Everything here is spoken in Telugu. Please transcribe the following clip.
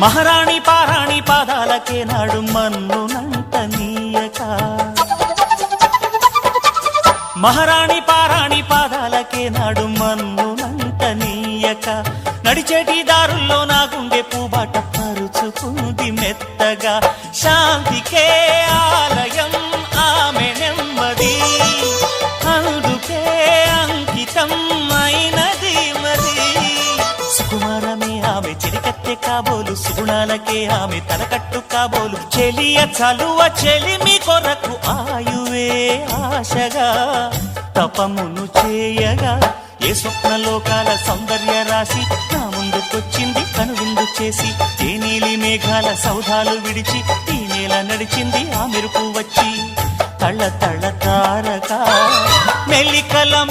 మహారాణి పారాణి పాదాలకే నాడు మన్నునంట నీయక మహారాణి పారాణి పాదాలకే నాడు మన్నునంట నీయక నడిచేటి దారుల్లో నా గుండె పూబాట పరుచుకుంది మెత్తగా. శాంతికే ఆమె చెలికత్తె కాబోలు సుగుణాలకే ఆమె తలకట్టు కాబోలు. చెలియ చలువ చెలిమి కొరకు ఆయువే ఆశగా తపమును చేయగా. ఏ స్వప్న లోకాల సౌందర్య రాశి నా ముందుకొచ్చింది కనువిందు చేసి. ఏ నీలి మేఘాల సౌధాలు విడిచి ఈ నేల నడిచింది ఆ మెరుపు వచ్చి. తళ్ళ తళ్ళ తారక మెల్లికల